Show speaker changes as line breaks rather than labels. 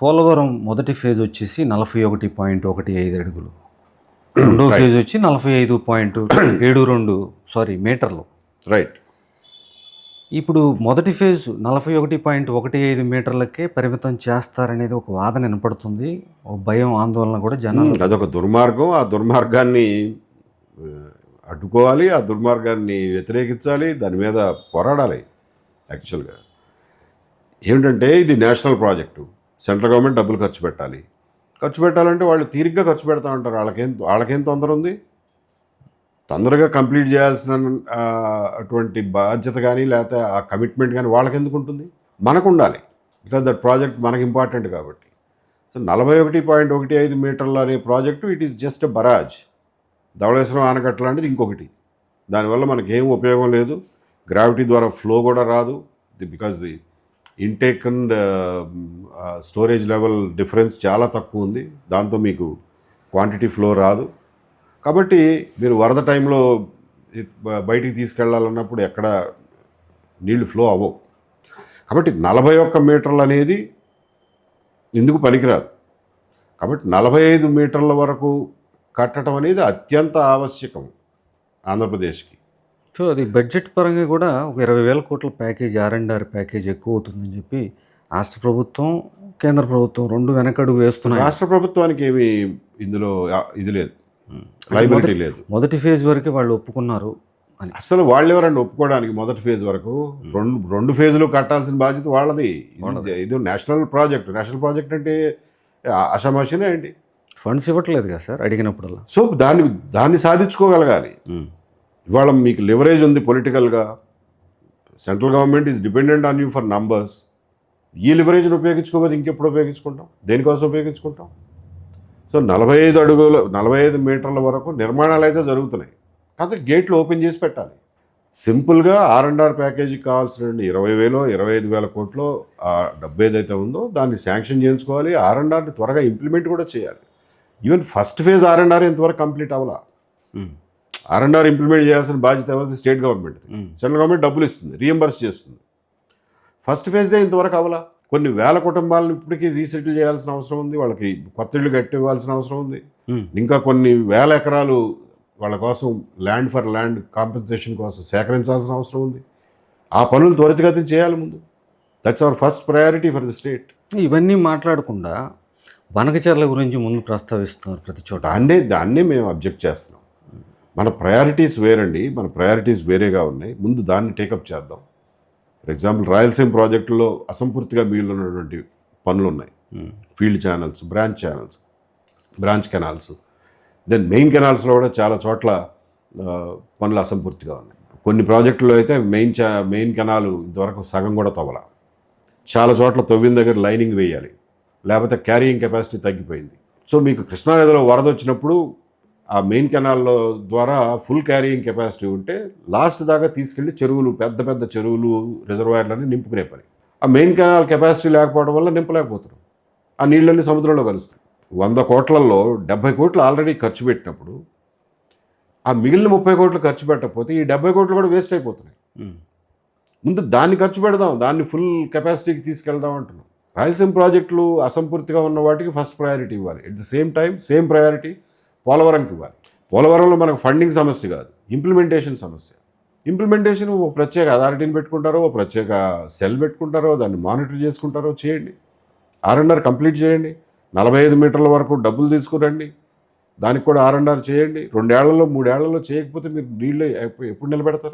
పోలవరం మొదటి ఫేజ్ వచ్చేసి నలభై ఒకటి పాయింట్ ఒకటి ఐదు అడుగులు. రెండో ఫేజ్ వచ్చి నలభై ఐదు పాయింట్ ఏడు రెండు సారీ మీటర్లు.
రైట్
ఇప్పుడు మొదటి ఫేజ్ నలభై ఒకటి పాయింట్ ఒకటి ఐదు మీటర్లకే పరిమితం చేస్తారనేది ఒక వాదన వినపడుతుంది. ఒక భయం ఆందోళన కూడా జనాలు
అదొక దుర్మార్గం. ఆ దుర్మార్గాన్ని అడ్డుకోవాలి ఆ దుర్మార్గాన్ని వ్యతిరేకించాలి దాని మీద పోరాడాలి యాక్చువల్గా ఏమిటంటే ఇది నేషనల్ ప్రాజెక్టు. సెంట్రల్ గవర్నమెంట్ డబ్బులు ఖర్చు పెట్టాలి. ఖర్చు పెట్టాలంటే వాళ్ళు తీరిగ్గా ఖర్చు పెడతా ఉంటారు. వాళ్ళకేం వాళ్ళకేం తొందర ఉంది? తొందరగా కంప్లీట్ చేయాల్సిన అటువంటి బాధ్యత కానీ లేకపోతే ఆ కమిట్మెంట్ కానీ వాళ్ళకి ఎందుకు ఉంటుంది? మనకు ఉండాలి బికాజ్ దట్ ప్రాజెక్ట్ మనకు ఇంపార్టెంట్ కాబట్టి. సో నలభై ఒకటి పాయింట్ ఒకటి ఐదు మీటర్ల అనే project it is just barrage. Dowleswaram ఆనకట్ట లాంటిది ఇంకొకటి. దానివల్ల మనకి ఉపయోగం లేదు. గ్రావిటీ ద్వారా ఫ్లో కూడా రాదు. Because the intake and storage level difference చాలా తక్కువ ఉంది. దాంతో మీకు క్వాంటిటీ ఫ్లో రాదు. కాబట్టి మీరు వరద టైంలో బయటికి తీసుకెళ్ళాలన్నప్పుడు ఎక్కడ నీళ్ళు ఫ్లో అవ్వవు. కాబట్టి నలభై ఒక్క మీటర్లు అనేది ఎందుకు పనికిరాదు. కాబట్టి నలభై ఐదు మీటర్ల వరకు కట్టడం అనేది అత్యంత ఆవశ్యకం ఆంధ్రప్రదేశ్కి.
సో అది బడ్జెట్ పరంగా కూడా ఒక ఇరవై వేల కోట్ల package R and R package ఎక్కువ అవుతుందని చెప్పి రాష్ట్ర ప్రభుత్వం కేంద్ర ప్రభుత్వం రెండు వెనకడుగు వేస్తున్నాయి.
రాష్ట్ర ప్రభుత్వానికి ఏమి ఇందులో ఇది లేదు. లైబిలిటీ లేదు.
మొదటి ఫేజ్ వరకు వాళ్ళు ఒప్పుకున్నారు అని.
అసలు వాళ్ళు ఎవరండి ఒప్పుకోవడానికి మొదటి ఫేజ్ వరకు? రెండు రెండు ఫేజులు కట్టాల్సిన బాధ్యత వాళ్ళది. ఇది- నేషనల్ ప్రాజెక్ట్ నేషనల్ ప్రాజెక్ట్ అంటే అషమాషినే అండి
ఫండ్స్ ఇవ్వట్లేదు కదా సార్ అడిగినప్పుడల్లా.
సో దాన్ని దాన్ని సాధించుకోగలగాలి. ఇవాళ మీకు లివరేజ్ ఉంది పొలిటికల్గా central government is dependent on you for numbers ఈ లివరేజ్ని ఉపయోగించుకోకపోతే ఇంకెప్పుడు ఉపయోగించుకుంటాం? దేనికోసం ఉపయోగించుకుంటాం? సో నలభై ఐదు అడుగుల నలభై ఐదు మీటర్ల వరకు నిర్మాణాలు అయితే జరుగుతున్నాయి. కాకపోతే గేట్లు ఓపెన్ చేసి పెట్టాలి. సింపుల్గా ఆర్ అండ్ ఆర్ ప్యాకేజీకి కావాల్సిన ఇరవై వేలో ఇరవై ఐదు వేల కోట్లో ఆ డబ్బు ఏదైతే ఉందో దాన్ని శాంక్షన్ చేయించుకోవాలి. ఆర్ అండ్ ఆర్ని త్వరగా ఇంప్లిమెంట్ కూడా చేయాలి. Even first phase R and R ఇంతవరకు కంప్లీట్ అవ్వాలా? Hmm. R and R implement చేయాల్సిన బాధ్యత ఎవరిది? State government. సెంట్రల్ గవర్నమెంట్ డబ్బులు ఇస్తుంది రీఎంబర్స్ చేస్తుంది. ఫస్ట్ ఫేజ్దే ఇంతవరకు అవ్వాలా కొన్ని వేల కుటుంబాలను ఇప్పటికీ రీసెటిల్ చేయాల్సిన అవసరం ఉంది వాళ్ళకి కొత్త ఇళ్ళు కట్టి ఇవ్వాల్సిన అవసరం ఉంది. ఇంకా కొన్ని వేల ఎకరాలు వాళ్ళ కోసం ల్యాండ్ ఫర్ ల్యాండ్ కాంపెన్సేషన్ కోసం సేకరించాల్సిన అవసరం ఉంది. ఆ పనులు త్వరితగతిన చేయాలి ముందు. That's our first priority for the state
ఇవన్నీ మాట్లాడకుండా బనకచర్ల గురించి ముందు ప్రస్తావిస్తున్నారు ప్రతి చోట.
దాన్నే దాన్నే మేము అబ్జెక్ట్ చేస్తున్నాం. మన ప్రయారిటీస్ వేరండి మన ప్రయారిటీస్ వేరేగా ఉన్నాయి. ముందు దాన్ని టేకప్ చేద్దాం. ఫర్ ఎగ్జాంపుల్ రాయలసీమ ప్రాజెక్టులో అసంపూర్తిగా మిగిలినటువంటి పనులు ఉన్నాయి field channels branch channels branch canals. Then main కెనాల్స్లో కూడా చాలా చోట్ల పనులు అసంపూర్తిగా ఉన్నాయి. కొన్ని ప్రాజెక్టుల్లో అయితే మెయిన్ చా మెయిన్ కెనాలు ఇంతవరకు సగం కూడా తవ్వాల. చాలా చోట్ల తవ్విన దగ్గర లైనింగ్ వేయాలి. లేకపోతే క్యారియింగ్ కెపాసిటీ తగ్గిపోయింది. సో మీకు కృష్ణానదిలో వరద వచ్చినప్పుడు ఆ మెయిన్ కెనాల్లో ద్వారా ఫుల్ క్యారియింగ్ కెపాసిటీ ఉంటే లాస్ట్ దాకా తీసుకెళ్ళి చెరువులు పెద్ద పెద్ద చెరువులు రిజర్వాయర్లని నింపుకునే పని. ఆ మెయిన్ కెనాల్ కెపాసిటీ లేకపోవడం వల్ల నింపలేకపోతున్నాం ఆ నీళ్ళన్నీ సముద్రంలో కలుస్తాయి వంద కోట్లలో డెబ్బై కోట్లు ఆల్రెడీ ఖర్చు పెట్టినప్పుడు ఆ మిగిలిన ముప్పై కోట్లు ఖర్చు పెట్టకపోతే ఈ డెబ్బై కోట్లు కూడా వేస్ట్ అయిపోతున్నాయి. ముందు దాన్ని ఖర్చు పెడదాం దాన్ని ఫుల్ కెపాసిటీకి తీసుకెళ్దాం అంటున్నాం. రాయలసీమ ప్రాజెక్టులు అసంపూర్తిగా ఉన్న వాటికి ఫస్ట్ ప్రయారిటీ ఇవ్వాలి. At the same time same priority పోలవరంకి ఇవ్వాలి. పోలవరంలో మనకు ఫండింగ్ సమస్య కాదు. ఇంప్లిమెంటేషన్ సమస్య. ఇంప్లిమెంటేషన్ ఓ ప్రత్యేక అథారిటీని పెట్టుకుంటారో ఓ ప్రత్యేక సెల్ పెట్టుకుంటారో దాన్ని మానిటర్ చేసుకుంటారో చేయండి. ఆర్ఎన్ఆర్ కంప్లీట్ చేయండి. నలభై ఐదు మీటర్ల వరకు డబ్బులు తీసుకురండి. దానికి కూడా ఆర్ఎన్ఆర్ చేయండి. రెండేళ్ళలో మూడేళ్ళలో చేయకపోతే మీరు నీళ్ళు ఎప్పుడు నిలబెడతారు?